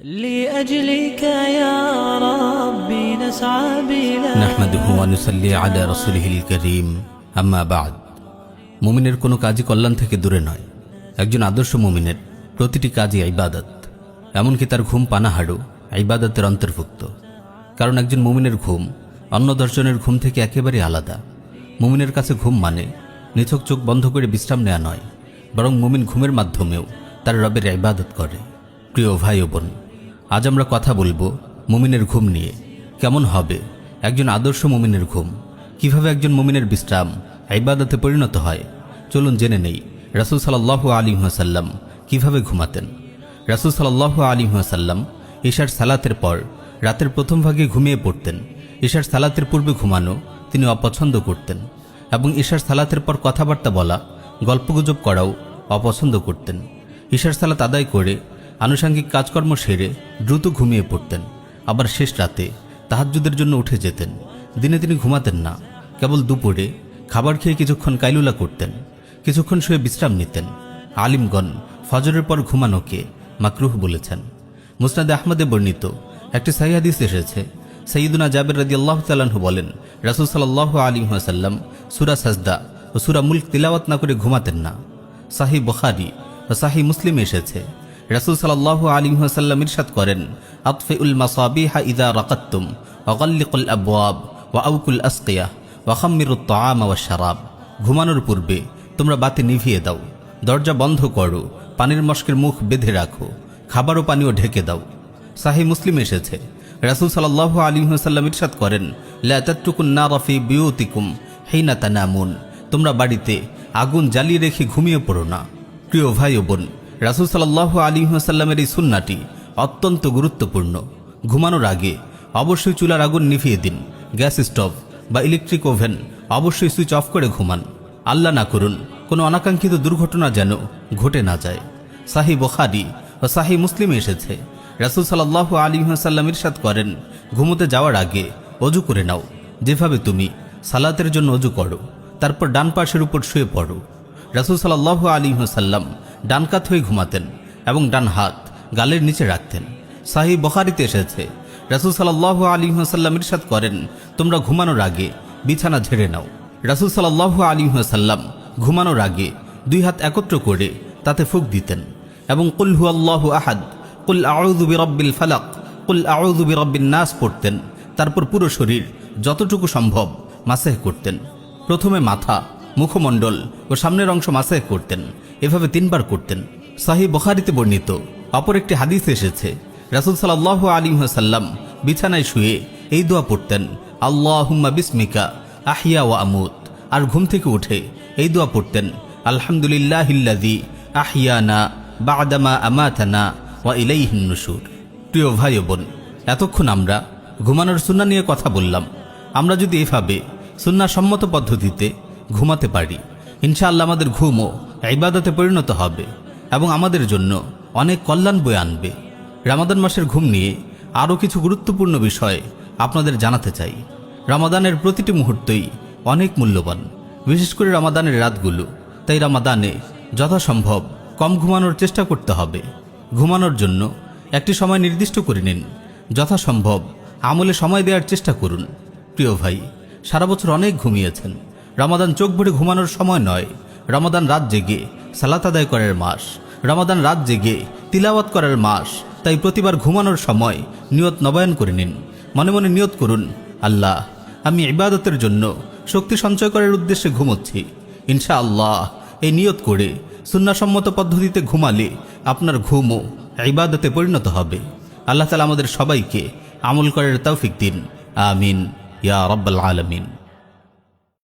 لأجلك يا ربي نسعى بلا নাহমাদুহু ওয়া নুসাল্লি আলা রাসূলিহিল কারীম আম্মা বাদ মুমিনের কোনো কাজই কল্যাণ থেকে দূরে নয় একজন আদর্শ মুমিনের প্রতিটি কাজই ইবাদত এমনকি তার ঘুম পানাহারও ইবাদতের অন্তর্ভুক্ত কারণ একজন মুমিনের ঘুম অন্য দর্শনের ঘুম থেকে একেবারে আলাদা মুমিনের কাছে ঘুম মানে নিছক চোখ বন্ধ করে বিশ্রাম নেওয়া নয় বরং মুমিন ঘুমের মাধ্যমেও তার রবের ইবাদত করে প্রিয় ভাই ও বোন আজ আমরা কথা বলব মুমিনের ঘুম নিয়ে। কেমন হবে? একজন আদর্শ মুমিনের ঘুম। কীভাবে একজন মুমিনের বিশ্রাম ইবাদতে পরিণত হয়? চলুন জেনে নেই। রাসুল সাল্লাহ আলী সাল্লাম কীভাবে ঘুমাতেন? রাসুল সাল্লাহ আলী সাল্লাম ঈশার সালাতের পর রাতের প্রথম ভাগে ঘুমিয়ে পড়তেন। ঈশার সালাতের পূর্বে ঘুমানো তিনি অপছন্দ করতেন এবং ঈশার সালাতের পর কথাবার্তা বলা, গল্পগুজব করাও অপছন্দ করতেন। ঈশার সালাত আদায় করে আনুষাঙ্গিক কাজকর্ম সেরে দ্রুত ঘুমিয়ে পড়তেন। আবার শেষ রাতে তাহাজ্জুদের জন্য উঠে যেতেন। দিনে তিনি ঘুমাতেন না। কেবল দুপুরে খাবার খেয়ে কিছুক্ষণ কাইলুলা করতেন। কিছুক্ষণ শুয়ে বিশ্রাম নিতেন। আলিমগণ ফজরের পর ঘুমানোকে মাকরুহ বলেছেন। মুসনাদে আহমদে বর্ণিত একটি সাহিহাদিস এসেছে। সঈদুনা জাবের রাজি আল্লাহ তাল্লাহু বলেন, রাসুল সাল্লাহ আলী সাল্লাম সুরা সাজদা ও সুরা মুল্ক তিলাওয়াত না করে ঘুমাতেন না। সাহি বখারি ও সাহি মুসলিম এসেছে। রাসুল সাল্লাহ আলী সাল্লাম ইরশাদ করেন আতফে উল মাসাবিহা ইদা রাকাত্তুম অগল্লিকুল আবওয়াব, ওয়া আউকুল আসকিয়া ওয়াখাম্মিরুত তাআম ওয়া শারাব। ঘুমানোর পূর্বে তোমরা বাতি নিভিয়ে দাও, দরজা বন্ধ করো, পানির মস্কের মুখ বেঁধে রাখো, খাবার ও পানীয় ঢেকে দাও। সাহি মুসলিম এসেছে, রাসুল সাল্লাহ আলী সাল্লাম ইরশাদ করেন লাতুকুন না রফি বিউতিকুম হেইনা তানামুন, তোমরা বাড়িতে আগুন জ্বালিয়ে রেখে ঘুমিয়ে পড়ো না। প্রিয় ভাই ও বোন রাসুল সাল্লাহ আলী সাল্লামের এই সুন্নাটি অত্যন্ত গুরুত্বপূর্ণ। ঘুমানোর আগে অবশ্যই চুলার আগুন নিভিয়ে দিন, গ্যাস স্টোভ বা ইলেকট্রিক ওভেন অবশ্যই সুইচ অফ করে ঘুমান। আল্লাহ না করুন কোনো অনাকাঙ্ক্ষিত দুর্ঘটনা যেন ঘটে না যায়। সাহি বখারি ও সাহি মুসলিমে এসেছে। রাসুল সাল্লাহ আলী সাল্লাম ইরশাদ করেন, ঘুমোতে যাওয়ার আগে অজু করে নাও। যেভাবে তুমি সালাতের জন্য অজু করো, তারপর ডান পাশের উপর শুয়ে পড়ো। রাসুল সাল্লাহ আলী সাল্লাম ডান কাত হয়ে ঘুমাতেন এবং ডান হাত গালের নিচে রাখতেন। সাহি বখারিতে এসেছে, রাসুল সাল্লাহ আলী সাল্লাম ইরশাদ করেন, তোমরা ঘুমানোর আগে বিছানা ঝেড়ে নাও। রাসুল সাল্লাহ আলী সাল্লাম ঘুমানোর আগে দুই হাত একত্র করে তাতে ফুক দিতেন এবং কুল হু আল্লাহ আহাদ কুল আউযু বিরব্বিল ফালাক কুল আউযু বিরব্বিন নাস পড়তেন। তারপর পুরো শরীর যতটুকু সম্ভব মাসেহ করতেন। প্রথমে মাথা মুখমণ্ডল ও সামনের অংশ মাসেহ করতেন। এভাবে তিনবার করতেন। সাহি বখারিতে বর্ণিত, অপর একটি হাদিস এসেছে, রাসুল সাল্লাহ আলী সাল্লাম বিছানায় শুয়ে এই দোয়া পড়তেন, আল্লাহুম্মা বিসমিকা আহিয়া ওয়া আমুত। আর ঘুম থেকে উঠে এই দোয়া পড়তেন আলহামদুলিল্লাহিল্লাদি আহিয়ানা বাদামা আমাতানা ওয়া ইলাইহিন নুশুর। প্রিয় ভাই বোন, এতক্ষণ আমরা ঘুমানোর সুন্না নিয়ে কথা বললাম। আমরা যদি এভাবে সুন্নাসম্মত পদ্ধতিতে ঘুমাতে পারি। ইনশাআল্লাহ আমাদের ঘুমও ইবাদতে পরিণত হবে এবং আমাদের জন্য অনেক কল্যাণ বয়ে আনবে। রামাদান মাসের ঘুম নিয়ে আরও কিছু গুরুত্বপূর্ণ বিষয় আপনাদের জানাতে চাই। রামাদানের প্রতিটি মুহূর্তই অনেক মূল্যবান। বিশেষ করে রামাদানের রাতগুলো, তাই রামাদানে যথাসম্ভব কম ঘুমানোর চেষ্টা করতে হবে। ঘুমানোর জন্য একটি সময় নির্দিষ্ট করে নিন। যথাসম্ভব আমলে সময় দেওয়ার চেষ্টা করুন। প্রিয় ভাই, সারা বছর অনেক ঘুমিয়েছেন। রামাদান চোখ ভরে ঘুমানোর সময় নয়। রমাদান রাত জেগে সালাত আদায় করার মাস। রমাদান রাত জেগে তিলাওয়াত করার মাস। তাই প্রতিবার ঘুমানোর সময় নিয়ত নবায়ন করে নিন। মনে মনে নিয়ত করুন, আল্লাহ, আমি ইবাদতের জন্য শক্তি সঞ্চয় করার উদ্দেশ্যে ঘুমোচ্ছি। ইনশা আল্লাহ এই নিয়ত করে সুন্নাসম্মত পদ্ধতিতে ঘুমালে আপনার ঘুমও ইবাদতে পরিণত হবে। আল্লাহ তালা আমাদের সবাইকে আমল করার তৌফিক দিন। আমিন। ইয়া রব্বাল আলমিন।